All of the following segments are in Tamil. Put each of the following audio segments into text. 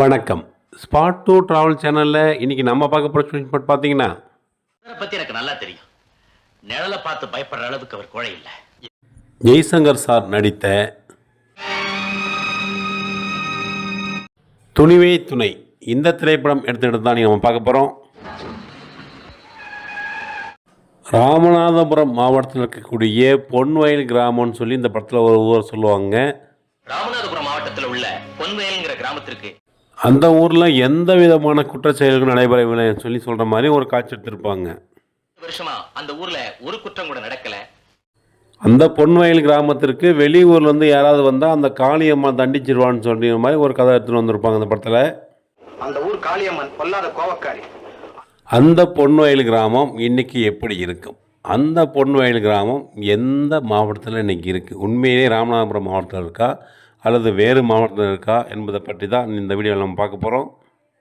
வணக்கம். ஸ்பாட் டூ ட்ராவல் சேனலில் இன்னைக்கு நம்ம பார்க்க போகிற ஸ்பாட் பார்த்தீங்கன்னா இவரை பத்தி எனக்கு நல்லா தெரியும். நிழலை பார்த்து பயப்படுற அளவுக்கு அவர் குழை இல்லை. ஜெய்சங்கர் சார் நடித்த துணிவே துணை. இந்த திரைப்படம் எடுத்துக்கிட்டு தான் நம்ம பார்க்க போகிறோம் ராமநாதபுரம் மாவட்டத்தில் இருக்கக்கூடிய பொன்வயல் கிராமம்னு சொல்லி இந்த படத்தில் ஒரு ஊர் சொல்லுவாங்க. ராமநாதபுரம் மாவட்டத்தில் உள்ள பொன்வேல்ங்கிற கிராமத்திற்கு அந்த ஊரில் எந்த விதமான குற்றச் செயல்கள் நடைபெறவில்லைன்னு சொல்லி சொல்கிற மாதிரி ஒரு காட்சி எடுத்திருப்பாங்க. வருஷமா அந்த ஊர்ல ஒரு குற்றம் கூட நடக்கல. அந்த பொன்வயல் கிராமத்திற்கு வெளியூர்லேருந்து யாராவது வந்தால் அந்த காளியம்மா தண்டிச்சிருவான்னு சொல்லிற மாதிரி ஒரு கதை எடுத்துகிட்டு வந்திருப்பாங்க அந்த படத்தில். அந்த ஊர் காளியம்மன் பொல்லாத கோவக்காரி. அந்த பொன்வயல் கிராமம் இன்னைக்கு எப்படி இருக்கும்? அந்த பொன்வயல் கிராமம் எந்த மாவட்டத்தில் இன்னைக்கு இருக்குது உண்மையிலே ராமநாதபுரம் மாவட்டத்தில் இருக்கா? அல்லது வேறு மாவட்டத்தில் இருக்கா என்பதை பற்றி தான் இந்த வீடியோவில் நம்ம பார்க்க போகிறோம்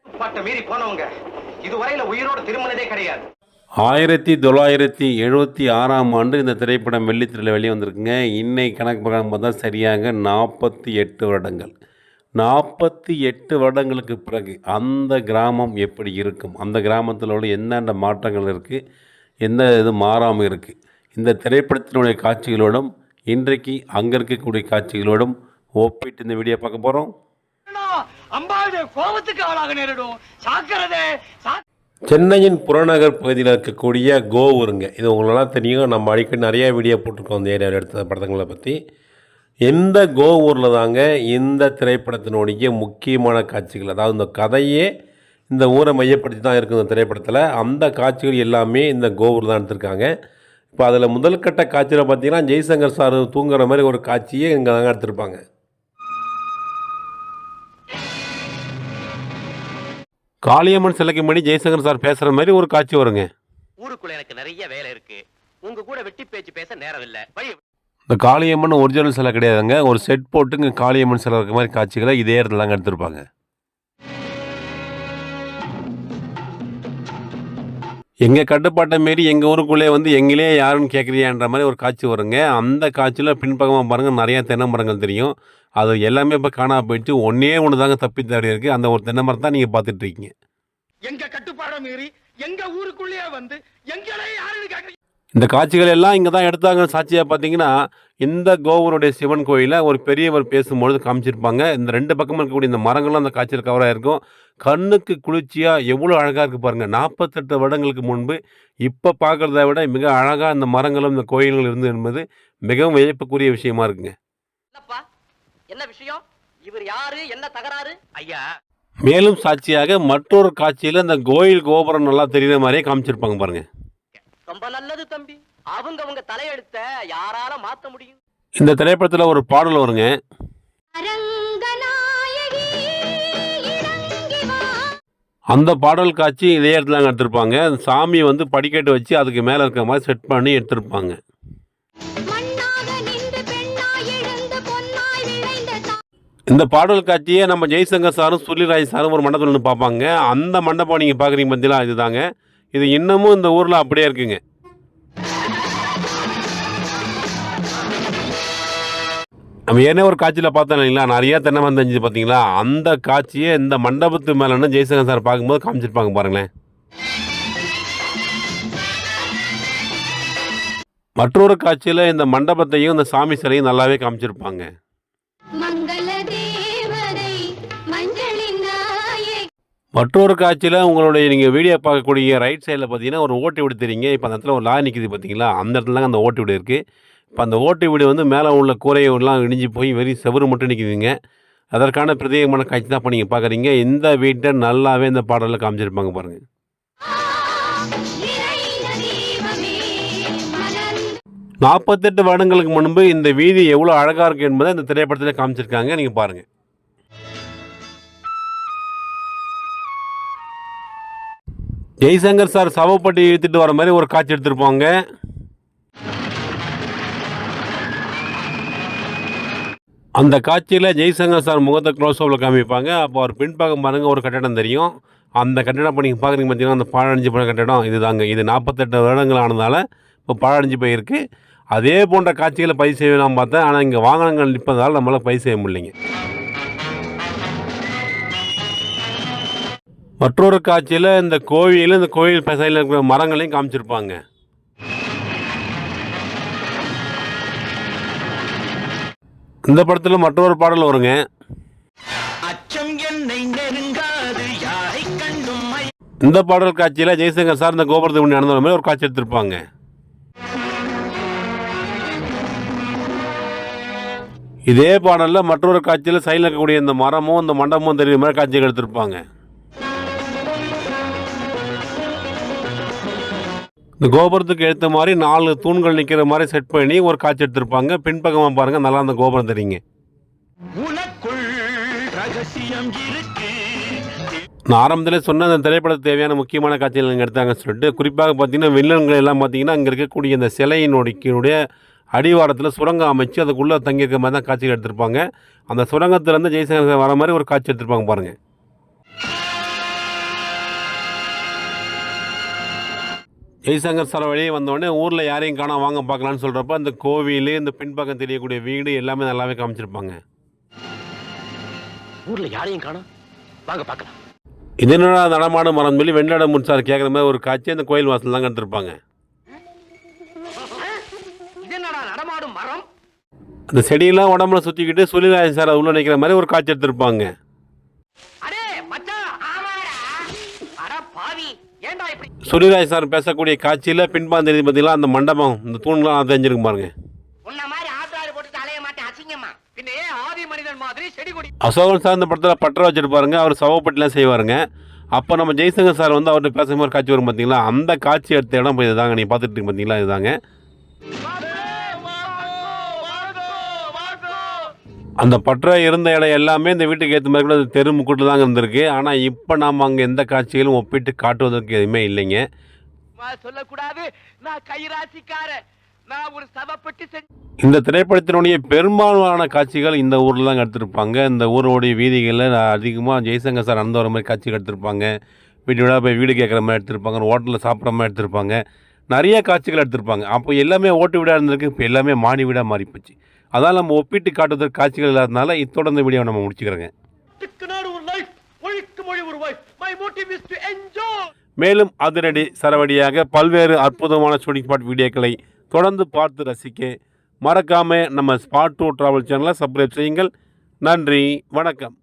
பாட்டை மீறி போனவங்க இதுவரையில உயிரோட திரும்பினதே கிடையாது. ஆயிரத்தி தொள்ளாயிரத்தி எழுபத்தி ஆறாம் ஆண்டு இந்த திரைப்படம் வெள்ளித்திரையில் வெளியே வந்திருக்குங்க. இன்னைக்கு கணக்கு பிரகாரம் பார்த்தா சரியாக நாற்பத்தி எட்டு வருடங்கள். நாற்பத்தி எட்டு வருடங்களுக்கு பிறகு அந்த கிராமம் எப்படி இருக்கும்? அந்த கிராமத்தில் உள்ள என்னென்ன மாற்றங்கள் இருக்குது எந்த இது மாறாமல் இருக்குது இந்த திரைப்படத்தினுடைய காட்சிகளோடும் இன்றைக்கு அங்கே இருக்கக்கூடிய காட்சிகளோடும் ஒப்பிட்டு இந்த வீடியோ பார்க்க போகிறோம் அம்பாவது கோபத்துக்கு ஆளாக நேரிடும். சாக்கிறதே சென்னையின் புறநகர் பகுதியில் இருக்கக்கூடிய கோவூருங்க. இது உங்களெல்லாம் தெரியும். நம்ம அடிக்கடி நிறைய வீடியோ போட்டிருக்கோம் இந்த ஏரியாவில் எடுத்த படங்களை பற்றி இந்த கோவூரில் தாங்க இந்த திரைப்படத்தினுடைய முக்கியமான காட்சிகள். அதாவது இந்த கதையே இந்த ஊரை மையப்படுத்தி தான் இருக்குது இந்த திரைப்படத்தில். அந்த காட்சிகள் எல்லாமே இந்த கோவூர் தான் எடுத்திருக்காங்க. இப்போ அதில் முதல் கட்ட காட்சியில் பார்த்தீங்கன்னா ஜெய்சங்கர் சார் தூங்குற மாதிரி ஒரு காட்சியே இங்கே தாங்க எடுத்திருப்பாங்க. காளியம்மன் சிலைக்கு முன்னாடி ஜெய்சங்கர் சார் பேசுகிற மாதிரி ஒரு காட்சி வருங்க. ஊருக்குள்ள எனக்கு நிறைய வேலை இருக்கு. உங்க கூட வெட்டி பேச்சு பேச நேரம் இல்ல. இந்த காளியம்மன் ஒரிஜினல் சிலை கிடையாதுங்க. ஒரு செட் போட்டு இங்கே காளியம்மன் சிலை இருக்க மாதிரி காட்சிகளை இதே இடத்துல தாங்க எடுத்திருப்பாங்க. எங்கள் கட்டுப்பாட்டை மாரி எங்கள் ஊருக்குள்ளே வந்து எங்களே யாருன்னு கேட்குறியான்ற மாதிரி ஒரு காட்சி வருங்க. அந்த காட்சியில் பின்பக்கமாக பாருங்கள் நிறையா தென்னை மரங்கள் தெரியும். அது எல்லாமே இப்போ காணாமல் போயிடுச்சு. ஒன்றே ஒன்று தாங்க தப்பி தேடி இருக்குது அந்த ஒரு தென்னை மரம் தான் நீங்கள் பார்த்துட்டு இருக்கீங்க. எங்க மீறி எங்கள் ஊருக்குள்ளேயே வந்து எங்களே யாருன்னு கேட்குறீங்க? இந்த காட்சிகள் எல்லாம் இங்கே தான் எடுத்தாங்க சாட்சியாக பார்த்தீங்கன்னா இந்த கோவருடைய சிவன் கோயிலில் ஒரு பெரியவர் பேசும்பொழுது காமிச்சிருப்பாங்க. இந்த ரெண்டு பக்கமும் இருக்கக்கூடிய இந்த மரங்களும் அந்த காட்சியில் கவராக இருக்கும் கண்ணுக்கு குளிர்ச்சியாக எவ்வளோ அழகாக இருக்குது பாருங்கள் நாற்பத்தெட்டு வருடங்களுக்கு முன்பு இப்போ பார்க்குறத விட மிக அழகாக இந்த மரங்களும் இந்த கோயில்கள் இருந்து என்பது மிகவும் வியப்புக்குரிய விஷயமா இருக்குங்க. என்னப்பா? என்ன விஷயம்? இவர் யாரு? என்ன தகராறு? ஐயா. மேலும் சாட்சியாக மற்றொரு காட்சியில் இந்த கோயில் கோபுரம் நல்லா தெரியுற மாதிரியே காமிச்சிருப்பாங்க பாருங்கள் ரொம்ப நல்லது தம்பி. அவங்க அவங்க தலையெழுத்த யாரால மாத்த முடியும்? இந்த திரைப்படத்தில் ஒரு பாடல் வருங்க. அந்த பாடல் காட்சி இதே இடத்துல தாங்க எடுத்திருப்பாங்க. அந்த சாமியை வந்து படிக்கட்டு வச்சு அதுக்கு மேலே இருக்க மாதிரி செட் பண்ணி எடுத்திருப்பாங்க. இந்த பாடல் காட்சியை நம்ம ஜெய்சங்கர் சாரும் சுருளிராஜ் சாரும் ஒரு மண்டபத்தில் பார்ப்பாங்க. அந்த மண்டபம் நீங்கள் பார்க்குறீங்க பற்றிலாம் இதுதாங்க. இது இன்னமும் இந்த ஊரில் அப்படியே இருக்குங்க. நம்ம ஏற்கனவே ஒரு காட்சியில் பார்த்தோம் இல்லைங்களா? நிறைய தென்னை மரம் பார்த்தீங்களா? அந்த காட்சியை இந்த மண்டபத்து மேலே ஜெய்சங்கர் சார் பார்க்கும்போது காமிச்சிருப்பாங்க பாருங்களேன். மற்றொரு காட்சியில் இந்த மண்டபத்தையும் இந்த சாமி சிலையும் நல்லாவே காமிச்சிருப்பாங்க. மற்றொரு காட்சியில் உங்களுடைய நீங்கள் வீடியோ பார்க்கக்கூடிய ரைட் சைடில் பார்த்தீங்கன்னா ஒரு ஓட்டு வீடு தெரியுங்க. இப்போ அந்த இடத்துல ஒரு லாரி நிற்கிது பார்த்தீங்களா? அந்த இடத்துல தாங்க அந்த ஓட்டு வீடு இருக்குது இப்போ அந்த ஓட்டு வீடு வந்து மேலே உள்ள கூரையெல்லாம் இடிஞ்சு போய் வெறும் செவரு மட்டும் நிற்கிதுங்க அதற்கான பிரத்யேகமான காட்சி தான் இப்போ நீங்கள் பார்க்குறீங்க. இந்த வீட்டை நல்லாவே இந்த பாடலில் காமிச்சிருப்பாங்க பாருங்கள் நாற்பத்தெட்டு வருடங்களுக்கு முன்பு இந்த வீதி எவ்வளோ அழகாக இருக்குது என்பதை இந்த திரைப்படத்தில் காமிச்சிருக்காங்க. நீங்கள் பாருங்கள் ஜெய்சங்கர் சார் சவப்பட்டி இழுத்துட்டு வர மாதிரி ஒரு காட்சி எடுத்திருப்பாங்க. அந்த காட்சியில் ஜெய்சங்கர் சார் முகத்தை க்ளோஸ் அப்பில் காமிப்பாங்க. அப்போ அவர் பின்பக்கம் பாருங்கள் ஒரு கட்டடம் தெரியும். அந்த கட்டடம் இப்போ நீங்கள் பார்க்குறீங்க பார்த்தீங்கன்னா அந்த பழஞ்சு போன கட்டடம். இதுதாங்க. இது நாற்பத்தெட்டு வருடங்கள் ஆனதால் இப்போ பாழடைஞ்சு போயிருக்கு. அதே போன்ற காட்சிகளை பதிவு செய்யலாம் பார்த்தேன். ஆனால் இங்கே வாகனங்கள் நிற்பதால் நம்மளால் பதிவு செய்ய முடியலைங்க. மற்றொரு காட்சியில் இந்த கோவில் இந்த கோவில் சைடில் இருக்கிற மரங்களையும் காமிச்சிருப்பாங்க. இந்த படத்தில் மற்றொரு பாடல் வருங்க. அச்சம் இந்த பாடல் காட்சியில் ஜெய்சங்கர் சார் இந்த கோபுரத்துக்கு முன்னாடி நடந்த மாதிரி ஒரு காட்சி எடுத்திருப்பாங்க. இதே பாடலில் மற்றொரு காட்சியில் சைடில் இருக்கக்கூடிய இந்த மரமும் இந்த மண்டபமும் தெரியுற மாதிரி காட்சிகள் எடுத்திருப்பாங்க. இந்த கோபுரத்துக்கு ஏற்ற மாதிரி நாலு தூண்கள் நிற்கிற மாதிரி செட் பண்ணி ஒரு காட்சி எடுத்திருப்பாங்க. பின்பக்கமாக பாருங்கள் நல்லா அந்த கோபுரம் தெரியுங்க. நான் ஆரம்பத்திலே சொன்ன அந்த திரைப்படத்துக்கு தேவையான முக்கியமான காட்சிகள் இங்கே எடுத்தாங்கன்னு சொல்லிட்டு குறிப்பாக பார்த்தீங்கன்னா வில்லன்கள் எல்லாம் பார்த்தீங்கன்னா அங்கே இருக்கக்கூடிய இந்த சிலையினுடைய அடிவாரத்தில் சுரங்கம் அமைச்சு அதுக்குள்ளே தங்கியிருக்க மாதிரி தான் காட்சிகள் எடுத்திருப்பாங்க. அந்த சுரங்கத்துலேருந்து ஜெய்சங்கர் வர மாதிரி ஒரு காட்சி எடுத்திருப்பாங்க பாருங்கள் ஜெய்சங்கர் சார் வெளியே வந்தோடனே ஊரில் யாரையும் காணோம் வாங்க பார்க்கலான்னு சொல்கிறப்ப அந்த கோவில் இந்த பின்பக்கம் தெரியக்கூடிய வீடு எல்லாமே நல்லாவே காமிச்சிருப்பாங்க. ஊர்ல யாரையும் காணோம்? வாங்க பார்க்கலாம். இது என்னடா நடமாடு மரம் சொல்லி வெண்ணாட முன்சார் கேட்குற மாதிரி ஒரு காட்சி அந்த கோயில் வாசல் தான் எடுத்திருப்பாங்க அந்த செடியெல்லாம் உடம்புல சுற்றிக்கிட்டு சுழிராஜன் சார் உள்ள நிற்கிற மாதிரி ஒரு காட்சி எடுத்திருப்பாங்க. சுழிராஜ் சார் பேசக்கூடிய காட்சியில் பின்பான் தெரியுது பார்த்தீங்களா? அந்த மண்டபம் இந்த தூண்லாம் பாருங்க. மாதிரி மாதிரி செடி கொடி. அசோகன் சார் இந்த படத்தில் பற்ற வச்சிருப்பாருங்க அவர் சவப்பட்டிலாம் செய்வாருங்க. அப்போ நம்ம ஜெய்சங்கர் சார் வந்து அவர்கிட்ட பேசுகிற ஒரு காட்சி வரும் பார்த்தீங்களா அந்த காட்சி எடுத்த இடம் இப்போ இதுதாங்க நீங்கள் பார்த்துட்டு இருக்கீங்க பார்த்தீங்களா இதுதாங்க அந்த பற்ற இருந்த இடம் எல்லாமே இந்த வீட்டுக்கு ஏற்ற மாதிரி கூட அது தெரு முக்கூட்டு தாங்க இருந்திருக்கு. ஆனால் இப்போ நாம் அங்கே எந்த காட்சிகளும் ஒப்பிட்டு காட்டுவதற்கு எதுவுமே இல்லைங்க. சொல்லக்கூடாது. நான் கைராசிக்காரன். நான் ஒரு சவப்பட்டு செஞ்சு இந்த திரைப்படத்தினுடைய பெரும்பாலான காட்சிகள் இந்த ஊரில் தான் எடுத்திருப்பாங்க. இந்த ஊரோடைய வீதிகளில் அதிகமாக ஜெய்சங்கர் சார் நடந்து வர மாதிரி காட்சிகள் எடுத்திருப்பாங்க. வீட்டோட போய் வீடு கேட்குற மாதிரி எடுத்திருப்பாங்க. ஹோட்டலில் சாப்பிட்ற மாதிரி எடுத்திருப்பாங்க. நிறைய காட்சிகள் எடுத்திருப்பாங்க. அப்போ எல்லாமே ஓட்டு வீடாக இருந்திருக்கு. இப்போ எல்லாமே மாடி வீடாக மாறி அதான் நம்ம ஒப்பிட்டு காட்டுவதற்கு காட்சிகள் இல்லாதனால இத்தோட இந்த வீடியோ நம்ம முடிச்சுக்கிறோங்க. மேலும் அதிரடி சரவடியாக பல்வேறு அற்புதமான ஷூட்டிங் ஸ்பாட் வீடியோக்களை தொடர்ந்து பார்த்து ரசிக்க மறக்காமல் நம்ம ஸ்பாட் டூ ட்ராவல் சேனலை சப்ஸ்கிரைப் செய்யுங்கள். நன்றி வணக்கம்.